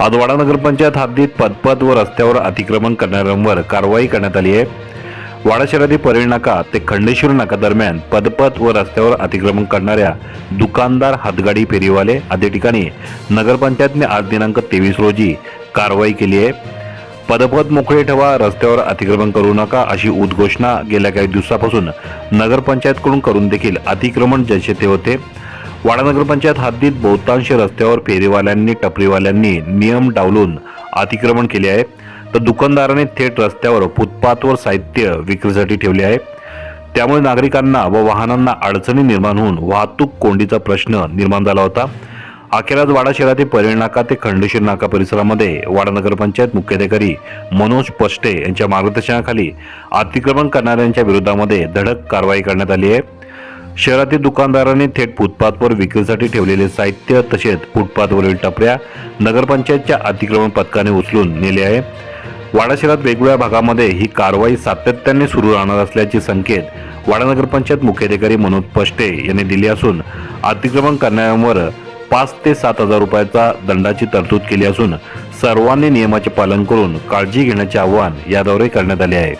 आदवाडा नगरपंचायत हद्दीत पदपथ व रस्त्यावर अतिक्रमण करणाऱ्यांवर कारवाई करण्यात आली आहे. वाडा शहरातील परेल नाका ते खंडेश्वर नाका दरम्यान पदपथ व रस्त्यावर अतिक्रमण करणाऱ्या दुकानदार हातगाडी फेरीवाले आदी ठिकाणी नगरपंचायतने आज दिनांक तेवीस रोजी कारवाई केली आहे. पदपथ मोकळे ठेवा रस्त्यावर अतिक्रमण करू नका अशी उद्घोषणा गेल्या काही दिवसापासून नगरपंचायतकडून करून देखील अतिक्रमण जनशेते होते. वाडा नगरपंचायत हद्दीत बहुतांश रस्त्यावर फेरीवाल्यांनी टपरीवाल्यांनी नियम डावलून अतिक्रमण केले आहे. तर दुकानदाराने थेट रस्त्यावर फुटपाथवर साहित्य विक्रीसाठी ठेवले आहे. त्यामुळे नागरिकांना व वाहनांना अडचणी निर्माण होऊन वाहतूक कोंडीचा प्रश्न निर्माण झाला होता. अखेराज वाडा शहरातील परेड नाका ते खंडेश्वर नाका परिसरामध्ये वाडा नगरपंचायत मुख्याधिकारी मनोज पष्टे यांच्या मार्गदर्शनाखाली अतिक्रमण करणाऱ्यांच्या विरोधामध्ये धडक कारवाई करण्यात आली आहे. शहरातील दुकानदारांनी थेट फुटपाथवर विक्रीसाठी ठेवलेले साहित्य तसेच फुटपाथवरील टपऱ्या नगरपंचायतच्या अतिक्रमण पथकाने उचलून नेले आहे. वाडा शहरात वेगवेगळ्या भागामध्ये ही कारवाई सातत्याने सुरू राहणार असल्याचे संकेत वाडा नगरपंचायत मुख्याधिकारी मनोज पष्टे यांनी दिले असून अतिक्रमण करणाऱ्यांवर पाच ते सात हजार रुपयाचा दंडाची तरतूद केली असून सर्वांनी नियमाचे पालन करून काळजी घेण्याचे आवाहन याद्वारे करण्यात आले आहे.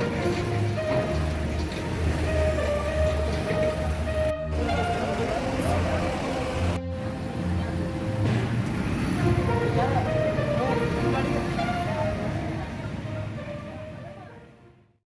すごい。